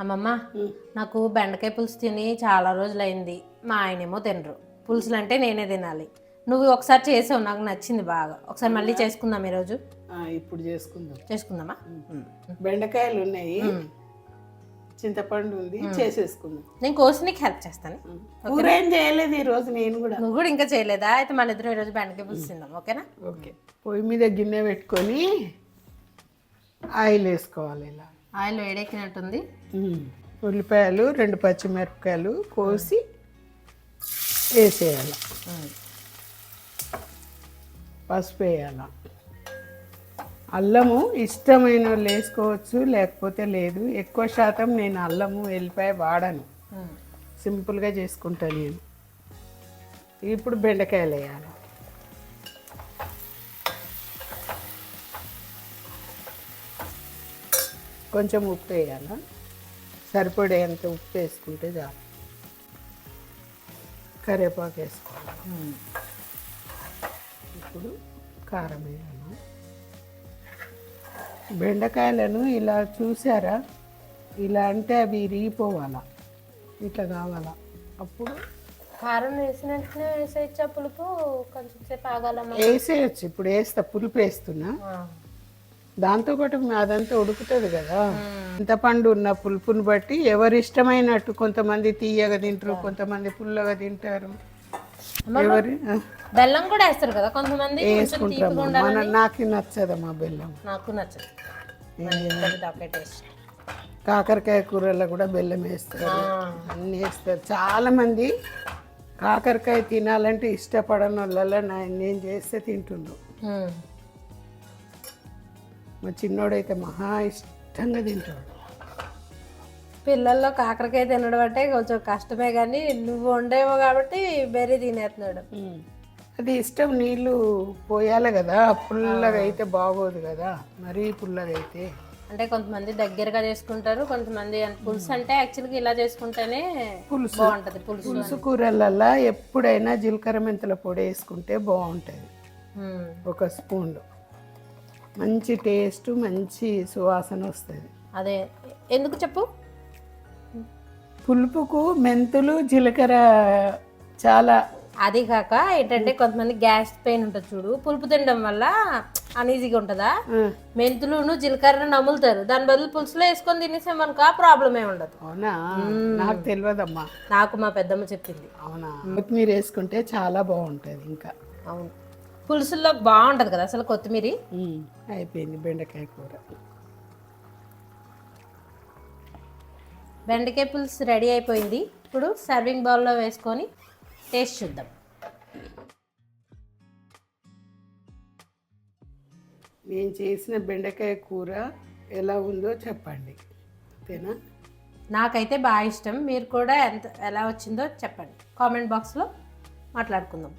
అమ్మమ్మ నాకు బెండకాయ పులుసు తిని చాలా రోజులైంది. మా ఆయనేమో తినరు. పులుసులు అంటే నేనే తినాలి. నువ్వు ఒకసారి చేసావు నాకు నచ్చింది బాగా. ఒకసారి మళ్ళీ చేసుకుందాం ఈరోజు. ఇప్పుడు చేసుకుందాం. చేసుకుందామా? బెండకాయలు ఉన్నాయి. చింతపండు ఉంది. చేసేసుకుందాం. నేను కోసి నీకు హెల్ప్ చేస్తాను. కూర ఏం చేయలేదు ఈ రోజు నేను కూడా. నువ్వు కూడా ఇంకా చేయలేదా? అయితే మన ఇద్దరం ఈరోజు బెండకాయ పులుసు తిందాం ఓకేనా? ఓకే. పొయ్యి మీద గిన్నె పెట్టుకొని ఆయిల్ వేసుకోవాలి ఇలా. ఆయిల్ వేడెక్కినట్టుంది. ఉల్లిపాయలు రెండు పచ్చిమిరపకాయలు కోసి వేసేయాలి. పసుపు వేయాల? అల్లము ఇష్టమైన వాళ్ళు వేసుకోవచ్చు లేకపోతే లేదు. ఎక్కువ శాతం నేను అల్లము వెల్లిపాయ వాడను. సింపుల్గా చేసుకుంటాను నేను. ఇప్పుడు బెండకాయలు వేయాలి. కొంచెం ఉప్పు వేయాల? సరిపడేంత ఉప్పు వేసుకుంటే చాలు. కరివేపాకు వేసుకోవాలి. ఇప్పుడు కారం వేయాలి? బెండకాయలను ఇలా చూసారా? ఇలా అంటే అవి ఇరిగిపోవాలా? ఇట్లా కావాలా? అప్పుడు కారం వేసిన వెంటనే వేసేయచ్చా పులుపు? కొంచెం సేపు ఆగాలమ్మా. వేసేయచ్చు. ఇప్పుడు వేస్తా. పులుపు వేస్తున్నా. దాంతో పాటు అదంతా ఉడుకుతుంది కదా. చింతపండు ఉన్న పులుపుని బట్టి ఎవరు ఇష్టమైనట్టు కొంతమంది తీయగా తింటారు కొంతమంది పుల్లగా తింటారు. ఎవరి బెల్లం కూడా వేస్తారు కదా కొంతమంది వేసుకుంటాము మన నాకు నచ్చదమ్మా బెల్లం. నాకు నచ్చదు. కాకరకాయ కూరల్లో కూడా బెల్లం వేస్తారు. అన్నీ వేస్తారు. చాలా మంది కాకరకాయ తినాలంటే ఇష్టపడని వాళ్ళ నేను చేస్తే తింటుండ్రు. మా చిన్నోడైతే మహా ఇష్టంగా తింటాడు. పిల్లల్లో కాకరకాయ తినడం అంటే కొంచెం కష్టమే కానీ నువ్వు వండేవో కాబట్టి బెర్రీ తినేస్తున్నాడు. అది ఇష్టం నీళ్ళు పోయాలి కదా పుల్లగా అయితే బాగోదు కదా మరీ పుల్లగా అయితే. అంటే కొంతమంది దగ్గరగా చేసుకుంటారు కొంతమంది పులుసు అంటే యాక్చువల్గా ఇలా చేసుకుంటేనే పులుసు. బాగుంటది పులుసు పులుసు కూరలల్లో ఎప్పుడైనా జీలకర్ర మెంతుల పొడి వేసుకుంటే బాగుంటుంది. ఒక స్పూన్ మంచి టేస్ట్ మంచి సువాసన వస్తుంది. అదే. ఎందుకు చెప్పు? పులుపుకు మెంతులు జీలకర్ర చాలా అది కాక ఏంటంటే కొంతమంది గ్యాస్ పెయిన్ ఉంటుంది చూడు. పులుపు తినడం వల్ల అనీజీగా ఉంటుందా? మెంతులును జీలకర్ర నములుతారు. దాని బదులు పులుసులో వేసుకొని తినేసామనుకో ఆ ప్రాబ్లం ఏమి ఉండదు. అవునా? నాకు తెలియదమ్మా నాకు మా పెద్దమ్మ చెప్పింది. అవునా? కొత్తిమీర వేసుకుంటే చాలా బాగుంటుంది ఇంకా. అవును. పులుసుల్లో బాగుంటది కదా అసలు కొత్తిమీర? అయిపోయింది బెండకాయ కూర. బెండకాయ పులుసు రెడీ అయిపోయింది. ఇప్పుడు సర్వింగ్ బౌల్లో వేసుకొని టేస్ట్ చూద్దాం. నేను చేసిన బెండకాయ కూర ఎలా ఉందో చెప్పండి. అంతేనా నాకైతే బాగా ఇష్టం. మీరు కూడా ఎంత ఎలా వచ్చిందో చెప్పండి. కామెంట్ బాక్స్లో మాట్లాడుకుందాం.